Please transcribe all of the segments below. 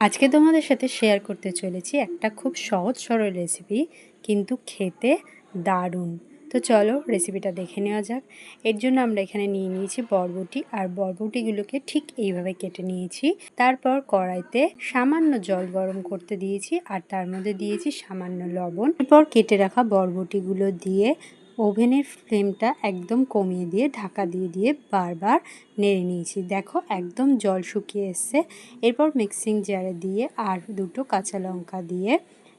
আজকে তোমাদের সাথে শেয়ার করতে চলেছি একটা খুব সহজ, সরল রেসিপি কিন্তু খেতে দারুণ। তো চলো রেসিপিটা দেখে নেওয়া যাক। এর জন্য আমরা এখানে নিয়ে নিয়েছি বরবটি, আর বরবটিগুলোকে ঠিক এইভাবে কেটে নিয়েছি। তারপর কড়াইতে সামান্য জল গরম করতে দিয়েছি, আর তার মধ্যে দিয়েছি সামান্য লবণ। এরপর কেটে রাখা বরবটিগুলো দিয়ে ওভেনের ফ্লেমটা একদম কমিয়ে দিয়ে ঢাকা দিয়ে দিয়ে বারবার নেড়ে নিয়েছি। দেখো, একদম জল শুকিয়ে এসছে। এরপর মিক্সিং জারে দিয়ে আর দুটো কাঁচা লঙ্কা দিয়ে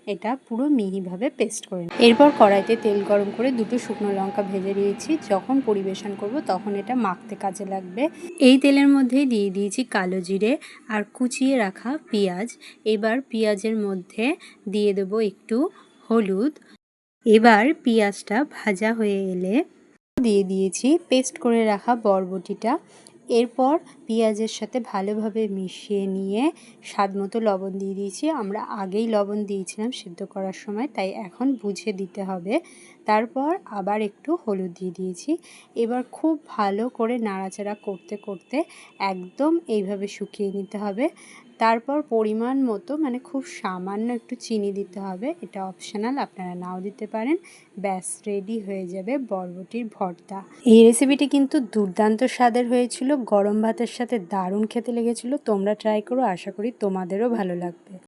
এটা পুরো মিহিভাবে পেস্ট করে এরপর কড়াইতে তেল গরম করে দুটো শুকনো লঙ্কা ভেজে দিয়েছি যখন পরিবেশন করব তখন এটা মাখতে কাজে লাগবে। এই তেলের মধ্যেই দিয়ে দিয়েছি কালো জিরে আর কুচিয়ে রাখা পেঁয়াজ। এবার পেঁয়াজের মধ্যে দিয়ে দেবো একটু হলুদ। এবার পেঁয়াজটা ভাজা হয়ে এলে দিয়ে দিয়েছি পেস্ট করে রাখা বরবটিটা। এরপর পেঁয়াজের সাথে ভালোভাবে মিশিয়ে নিয়ে স্বাদ মতো লবণ দিয়ে দিয়েছি। আমরা আগেই লবণ দিয়েছিলাম সিদ্ধ করার সময়, তাই এখন বুঝে দিতে হবে। তারপর আবার একটু হলুদ দিয়ে দিয়েছি। এবার খুব ভালো করে নাড়াচাড়া করতে করতে একদম এইভাবে শুকিয়ে নিতে হবে। তারপর পরিমাণ মতো মানে খুব সামান্য একটু চিনি দিতে হবে। এটা অপশনাল আপনারা নাও দিতে পারেন। ব্যাস রেডি হয়ে যাবে বরবটির ভর্তা। এই রেসিপিটি কিন্তু দুর্দান্ত স্বাদের হয়েছিল। গরম ভাতের সাথে দারুণ খেতে লেগেছিল তোমরা ট্রাই করো আশা করি তোমাদেরও ভালো লাগবে।